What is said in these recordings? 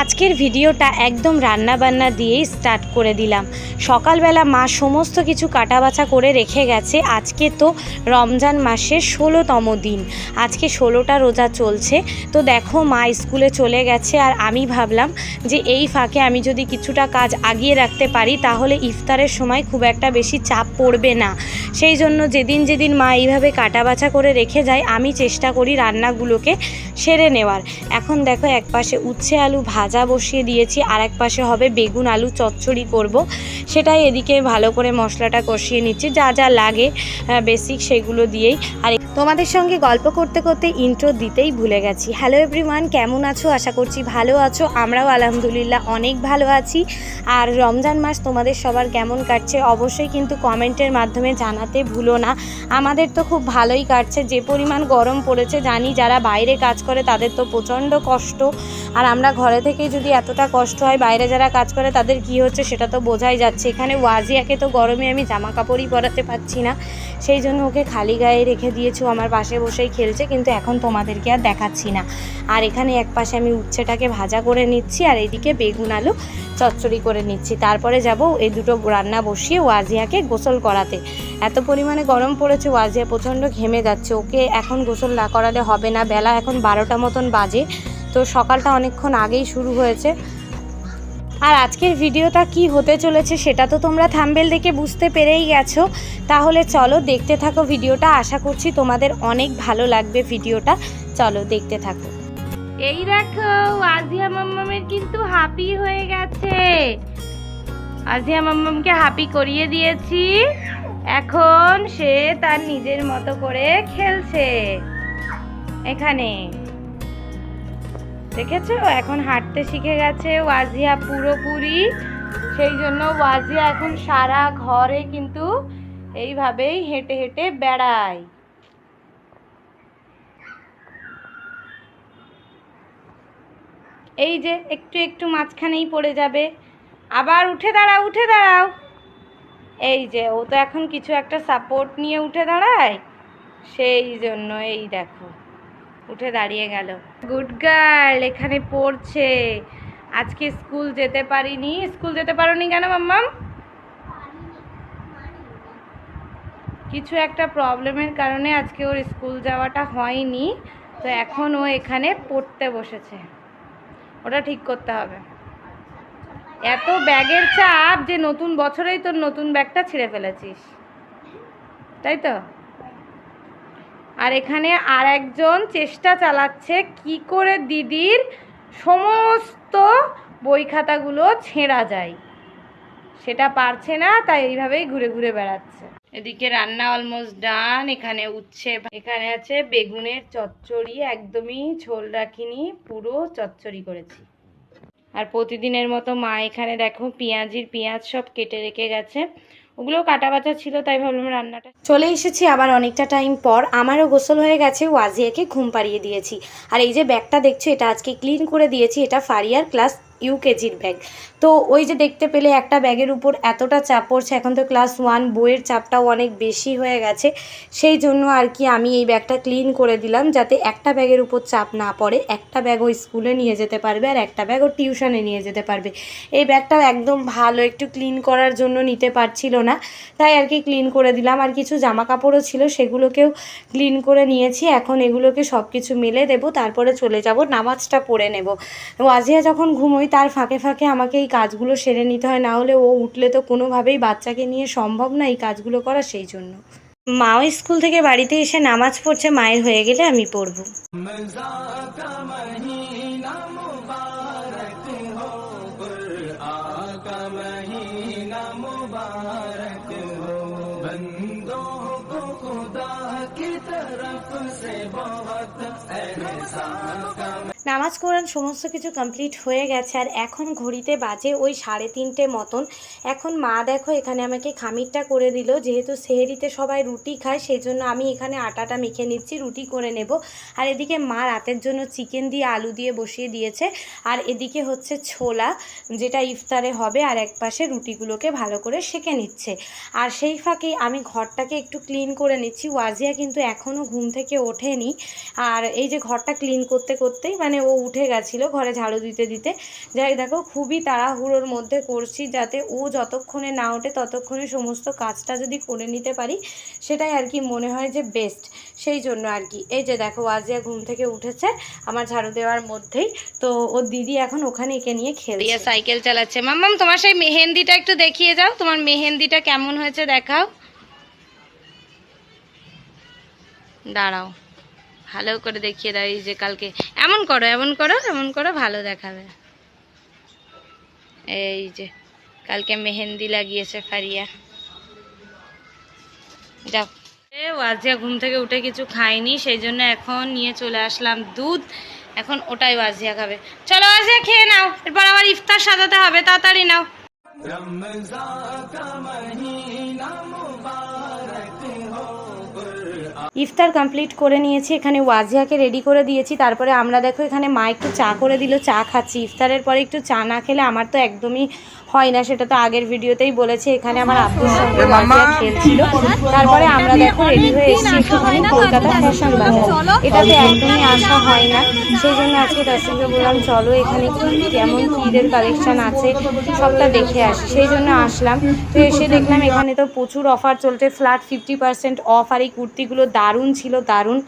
আজকের ভিডিওটা একদম রান্না বান্না দিয়েই স্টার্ট করে দিলাম। সকালবেলা মা সমস্ত কিছু কাটাবাছা করে রেখে গেছে। আজকে তো রমজান মাসের ষোলোতম দিন। আজকে ষোলোটা রোজা চলছে। তো দেখো মা স্কুলে চলে গেছে আর আমি ভাবলাম যে এই ফাঁকে আমি যদি কিছুটা কাজ আগিয়ে রাখতে পারি, তাহলে ইফতারের সময় খুব একটা বেশি চাপ পড়বে না। সেই জন্য যেদিন যেদিন মা এইভাবে কাটাবাছা করে রেখে যায়, আমি চেষ্টা করি রান্নাগুলোকে সেরে নেওয়ার। এখন দেখো এক পাশে উচ্ছে আলু ভাজা বসিয়ে দিয়েছি আর এক পাশে হবে বেগুন আলু চচ্চড়ি করব। সেটাই এদিকে ভালো করে মশলাটা কষিয়ে নিচ্ছি, যা যা লাগে বেসিক সেগুলো দিয়েই। আর তোমাদের সঙ্গে গল্প করতে করতে ইন্ট্রো দিতেই ভুলে গেছি। হ্যালো এভরিওয়ান কেমন আছো? আশা করছি ভালো আছো। আমরাও আলহামদুলিল্লাহ অনেক ভালো আছি। আর রমজান মাস তোমাদের সবার কেমন কাটছে অবশ্যই কিন্তু কমেন্টের মাধ্যমে জানাতে ভুলো না। আমাদের তো খুব ভালোই কাটছে। যে পরিমাণ গরম পড়েছে, জানি যারা বাইরে কাজ করে তাদের তো প্রচণ্ড কষ্ট। আর আমরা ঘরে থেকে যদি এতটা কষ্ট হয়, বাইরে যারা কাজ করে তাদের কি হচ্ছে সেটা তো বোঝাই যাচ্ছে। এখানে ওয়াজিয়াকে তো গরমে আমি জামা কাপড়ই পরাতে পারছি না। সেই জন্য ওকে খালি গায়ে রেখে দিয়েছ, আমার পাশে বসেই খেলছে, কিন্তু এখন তোমাদেরকে আর দেখাচ্ছি না। আর এখানে এক পাশে আমি উচ্ছেটাকে ভাজা করে নিচ্ছি, আর এদিকে বেগুন আলু চচ্চড়ি করে নিচ্ছি। তারপরে যাব এই দুটো রান্না বসিয়ে ওয়াজিয়াকে গোসল করাতে। এত পরিমাণে গরম পড়েছে, ওয়াজিয়া প্রচণ্ড ঘেমে যাচ্ছে। ওকে এখন গোসল না করালে হবে না, বেলা এখন বারোটা মতন বাজে। তো সকালটা অনেকক্ষণ আগেই শুরু হয়েছে। আর আজকের ভিডিওটা কি হতে চলেছে সেটা তো তোমরা থাম্বেল দেখে বুঝতে পেরেই গেছো। তাহলে চলো দেখতে থাকো ভিডিওটা। আশা করছি তোমাদের অনেক ভালো লাগবে ভিডিওটা। চলো দেখতে থাকো। এই দেখো, আজিয়া মাম্মামের কিন্তু হাপি হয়ে গেছে। আজিয়া মাম্মামকে হাপি করিয়ে দিয়েছি। এখন সে তার নিজের মতো করে খেলছে। এখানে। দেখেছ? এখন হাঁটতে শিখে গেছে ওয়াজিয়া পুরোপুরি। সেই জন্য ওয়াজিয়া এখন সারা ঘরে কিন্তু এইভাবেই হেঁটে হেঁটে বেড়ায়। এই যে একটু একটু মাঝখানেই পড়ে যাবে। আবার উঠে দাঁড়াও উঠে দাঁড়াও। এই যে, ও তো এখন কিছু একটা সাপোর্ট নিয়ে উঠে দাঁড়ায়। সেই জন্য এই দেখো। উঠে দাঁড়িয়ে গেল। গুড গার্ল, এখানে পড়ছে। আজকে স্কুল যেতে পারিনি। স্কুল যেতে পারোনি কেন, মাম্মাম? কিছু একটা প্রবলেমের কারণে আজকে ওর স্কুল যাওয়াটা হয়নি। তো এখন ও এখানে পড়তে বসেছে। ওটা ঠিক করতে হবে। এত ব্যাগের চাপ যে নতুন বছরেই তোর নতুন ব্যাগটা ছিঁড়ে ফেলেছিস। তাই তো? আর এখানে আর একজন চেষ্টা চালাচ্ছে কি করে দিদির সমস্ত বই খাতাগুলো ছেঁড়া যায়। সেটা পারছে না, তাই এইভাবেই ঘুরে ঘুরে বেড়াচ্ছে। এদিকে রান্না অলমোস্ট ডান এখানে উচ্ছে এখানে আছে বেগুনের চচ্চড়ি, একদমই ঝোল রাখিনি, পুরো চচ্চড়ি করেছি। আর প্রতিদিনের মতো মা এখানে দেখো, পেঁয়াজির পেঁয়াজ সব কেটে রেখে গেছে। ওগুলো কাটা বাটা ছিল, তাই ভাবলাম রান্নাটা। চলে এসেছি আবার অনেকটা টাইম পর। আমারও গোসল হয়ে গেছে, ওয়াজিয়াকে ঘুম পাড়িয়ে দিয়েছি। আর এই যে ব্যাগটা দেখছ, এটা আজকে ক্লিন করে দিয়েছি, এটা ফারিয়ার ক্লাস ইউকেজির ব্যাগ তো ওই যে দেখতে পেলে একটা ব্যাগের উপর এতটা চাপ পড়ছে, এখন তো ক্লাস ওয়ান বইয়ের চাপটাও অনেক বেশি হয়ে গেছে। সেই জন্য আর কি আমি এই ব্যাগটা ক্লিন করে দিলাম, যাতে একটা ব্যাগের উপর চাপ না পড়ে, একটা ব্যাগ ও স্কুলে নিয়ে যেতে পারবে আর একটা ব্যাগ ও টিউশনে নিয়ে যেতে পারবে। এই ব্যাগটাও একদম ভালো, একটু ক্লিন করার জন্য নিতে পারছিল না। তাই আর কি ক্লিন করে দিলাম। আর কিছু জামা কাপড়ও ছিল, সেগুলোকেও ক্লিন করে নিয়েছি। এখন এগুলোকে সব কিছু মেলে দেবো, তারপরে চলে যাব, নামাজটা পড়ে নেব। ওয়াজিয়া যখন ঘুমোই তার ফাঁকে ফাঁকে আমাকে এই কাজগুলো সেরে নিতে হয়, না হলে ও উঠলে তো কোনোভাবেই বাচ্চাকে নিয়ে সম্ভব না এই কাজগুলো করা সেই জন্য। মাও স্কুল থেকে বাড়িতে এসে নামাজ পড়ছে, মায়ের হয়ে গেলে আমি পড়ব। নামাজ কোরআন সমস্ত কিছু কমপ্লিট হয়ে গেছে আর এখন ঘড়িতে বাজে ওই সাড়ে তিনটে মতন। এখন মা দেখো এখানে আমাকে খামিরটা করে দিল। যেহেতু সেহেরিতে সবাই রুটি খায় সেই জন্য আমি এখানে আটাটা মেখে নিচ্ছি, রুটি করে নেব। আর এদিকে মা রাতের জন্য চিকেন দিয়ে আলু দিয়ে বসিয়ে দিয়েছে। আর এদিকে হচ্ছে ছোলা, যেটা ইফতারে হবে আর এক পাশে রুটিগুলোকে ভালো করে সেঁকে নিচ্ছে। আর সেই ফাঁকে আমি ঘরটাকে একটু ক্লিন করে নিচ্ছি। ওয়াজিয়া কিন্তু এখনও ঘুম থেকে ওঠেনি। আর এই যে ঘরটা ক্লিন করতে করতেই মানে মানে ও উঠে গেছিল ঘরে ঝাড়ু দিতে দিতে। যাই দেখো খুবই তাড়াহুড়োর মধ্যে করছি যাতে ও যতক্ষণে না ওঠে ততক্ষণে সমস্ত কাজটা যদি করে নিতে পারি, সেটাই আর কি মনে হয় যে বেস্ট সেই জন্য আর কি। এই যে দেখো ওয়াজিয়া ঘুম থেকে উঠেছে আমার ঝাড়ু দেওয়ার মধ্যেই। তো ওর দিদি এখন ওখানে একে নিয়ে খেলছে। সাইকেল চালাচ্ছে। মাম্মাম, তোমার সেই মেহেন্দিটা একটু দেখিয়ে যাও। তোমার মেহেন্দিটা কেমন হয়েছে দেখাও। দাঁড়াও। ভালো করে দেখিয়ে দাও এই যে কালকে। এমন করো এমন করো এমন করো, ভালো দেখাবে। এই যে, কালকে মেহেন্দি লাগিয়েছে ফারিয়া। যাও। ওয়াজিয়া ঘুম থেকে উঠে কিছু খায়নি, সেই জন্য এখন নিয়ে চলে আসলাম দুধ। এখন ওটাই ওয়াজিয়া খাবে। চলো ওয়াজিয়া খেয়ে নাও, এরপর আবার ইফতার সাজাতে হবে, তাড়াতাড়ি নাও। ইফতার কমপ্লিট করে নিয়েছি, এখানে ওয়াজিয়াকে রেডি করে দিয়েছি, তারপরে আমরা দেখো এখানে মা একটু চা করে দিল, চা খাচ্ছি। ইফতারের পরে একটু চা না খেলে আমার তো একদমই হয় না সেটা তো আগের ভিডিওতেই বলেছে এখানে আমার আব্বুর সঙ্গে ওয়াজিয়া খেলছিল। তারপরে আমরা দেখো রেডি হয়ে এসেছি একটুখানি কলকাতা ফ্যাশন বাজার। এটাতে একদমই আসা হয় না। সেই জন্য আজকে দর্শককে বললাম চলো এখানে কি কেমন ঈদের কালেকশন আছে সবটা দেখে আসি। সেই জন্য আসলাম। তো এসে দেখলাম এখানে তো প্রচুর অফার চলছে ফ্ল্যাট ফিফটি পার্সেন্ট অফ আর এই কুর্তিগুলো দারুণ ছিল দারুণ।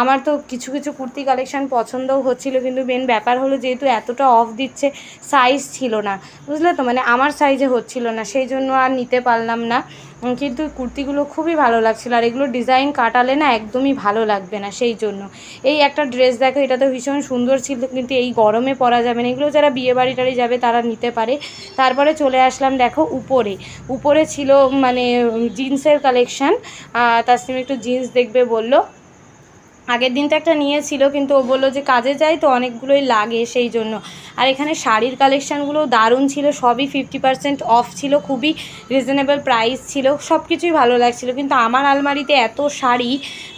আমার তো কিছু কিছু কুর্তি কালেকশন পছন্দও হচ্ছিল কিন্তু মেন ব্যাপার হলো যেহেতু এতটা অফ দিচ্ছে সাইজ ছিল না। বুঝলে তো? মানে আমার সাইজে হচ্ছিল না, সেই জন্য আর নিতে পারলাম না। কিন্তু কুর্তিগুলো খুবই ভালো লাগছিল, আর এগুলো ডিজাইন কাটালে না একদমই ভালো লাগবে না সেই জন্য। এই একটা ড্রেস দেখো, এটা তো ভীষণ সুন্দর ছিল, কিন্তু এই গরমে পরা যাবে না। এগুলো যারা বিয়ে বাড়ি টাড়ি যাবে তারা নিতে পারে। তারপরে চলে আসলাম দেখো উপরে। উপরে ছিল মানে জিন্সের কালেকশান তাসলিম একটু জিন্স দেখবে বলল। আগের দিন তো একটা নিয়েছিল, কিন্তু ও বলল যে কাজে যায় তো অনেকগুলোই লাগে সেই জন্য। আর এখানে শাড়ির কালেকশানগুলো দারুণ ছিল, সবই ফিফটি পার্সেন্ট অফ ছিল, খুবই রিজনেবল প্রাইস ছিল সব কিছুই ভালো লাগছিল। কিন্তু আমার আলমারিতে এত শাড়ি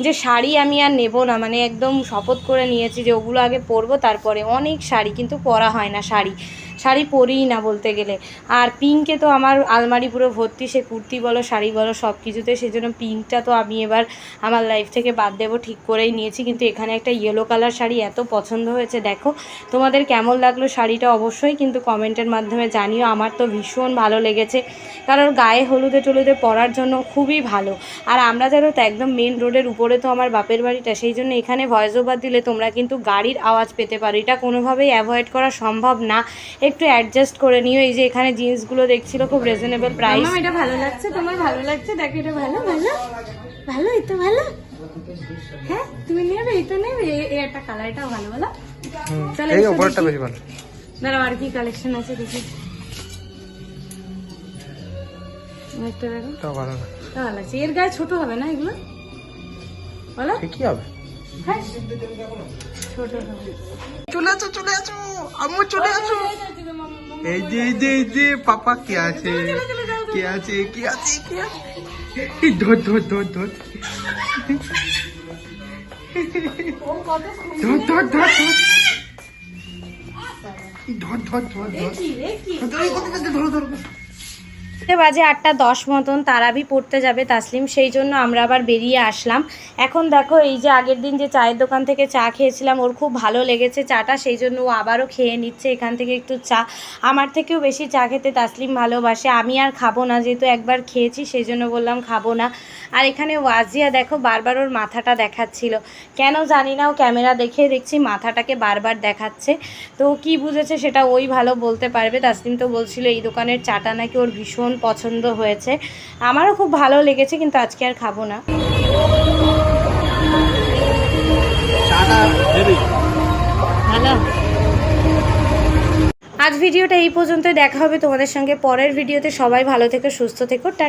যে শাড়ি আমি আর নেব না মানে একদম শপথ করে নিয়েছি যে ওগুলো আগে পরবো, তারপরে অনেক শাড়ি, কিন্তু পরা হয় না শাড়ি। শাড়ি পরিই না বলতে গেলে। আর পিঙ্কে তো আমার আলমারি পুরো ভর্তি, সে কুর্তি বলো, শাড়ি বলো সব কিছুতে সেই জন্য পিঙ্কটা তো আমি এবার আমার লাইফ থেকে বাদ দেবো, ঠিক করেই নিয়েছি। কিন্তু এখানে একটা ইয়েলো কালার শাড়ি এত পছন্দ হয়েছে, দেখো তোমাদের কেমন লাগল শাড়িটা অবশ্যই কিন্তু কমেন্টের মাধ্যমে জানিও। আমার তো ভীষণ ভালো লেগেছে, কারণ গায়ে হলুদে টলুদে পরার জন্য খুবই ভালো। আর আমরা জানো তো একদম মেন রোডের উপরে তো আমার বাপের বাড়িটা, সেই জন্য এখানে ভয়েস ওভার দিলে তোমরা কিন্তু গাড়ির আওয়াজ পেতে পারো। এটা কোনোভাবেই অ্যাভয়েড করা সম্ভব না। একটু অ্যাডজাস্ট করে নিও। এই যে এখানে জিন্সগুলো দেখছিল খুব রিজনেবল প্রাইস এটা ভালো লাগছে? তোমার ভালো লাগছে? দেখো এটা ভালো ভালো। ভালো এটা ভালো। হ্যাঁ তুমি নেবে এটা নেবে। এ- এই একটা কালার এটাও ভালো বলো। চলো এই দেখি। বেশি ভালো। দাঁড়াও আর কি কালেকশন আছে দেখি। একটা দেখো। তাও ভালো না। তা ভালো লাগছে। এর গায়ে ছোট হবে না এগুলো? বলো। ছোট হবে? চলে আসো চলে আসো। আম্মু চলে আসো। এই যে এই যে এই যে পাপা কে আছে? কে আছে? কে আছে? কে আছে? ধর ধর ধর ধর। ধর ধর ধর ধর। ধর ধর ধর ধর ধর? ধরো ধরো। দেখতে বাজে, আটটা দশ মতন তারাবি পড়তে যাবে তাসলিম, সেই জন্য আমরা আবার বেরিয়ে আসলাম। এখন দেখো, এই যে আগের দিন যে চায়ের দোকান থেকে চা খেয়েছিলাম, ওর খুব ভালো লেগেছে চাটা, সেই জন্য ও আবারও খেয়ে নিচ্ছে এখান থেকে একটু চা। আমার থেকেও বেশি চা খেতে তাসলিম ভালোবাসে, আমি আর খাব না, যেহেতু একবার খেয়েছি, সেই জন্য বললাম খাব না। আর এখানে ওয়াজিয়া দেখো, বারবার ওর মাথাটা দেখাচ্ছিল। কেন জানি না, ও ক্যামেরা দেখে দেখছি মাথাটাকে বারবার দেখাচ্ছে। তো কি বুঝেছে সেটা ওই ভালো বলতে পারবে। তাসলিম তো বলছিল, এই দোকানের চাটা নাকি ওর ভীষণ পছন্দ হয়েছে। আমারও খুব ভালো লেগেছে কিন্তু আজকে আর খাব না। ভালো আজ ভিডিওটা এই পর্যন্ত দেখা হবে তোমাদের সঙ্গে পরের ভিডিওতে। সবাই ভালো থেকো সুস্থ থেকো টা